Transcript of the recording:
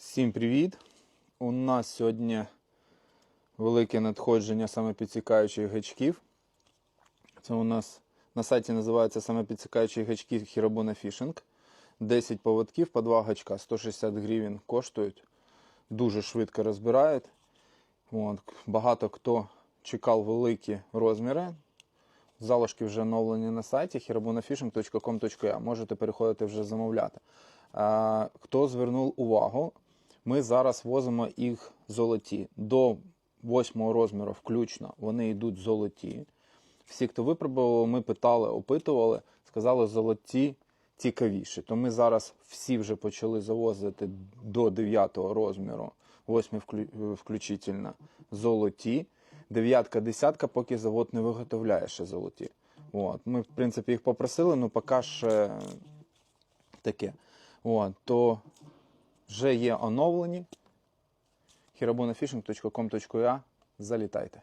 Всім привіт! У нас сьогодні велике надходження самопідсікаючих гачків. Це у нас на сайті називається самопідсікаючі гачки Хірабуна Фішинг. 10 поводків по 2 гачка, 160 гривень коштують. Дуже швидко розбирають. От. Багато хто чекав великі розміри. Залишки вже оновлені на сайті hirabunafishing.com.ua. Можете переходити вже замовляти. Хто звернув увагу, ми зараз возимо їх золоті. До восьмого розміру включно вони йдуть золоті. Всі, хто випробував, ми питали, опитували, сказали, золоті цікавіші. То ми зараз всі вже почали завозити до 9 розміру, 8 включительно, золоті. Дев'ятка, десятка, поки завод не виготовляє ще золоті. От. Ми, в принципі, їх попросили, але поки ще таке. От. То вже є оновлені. hirabunafishing.com.ua Залітайте.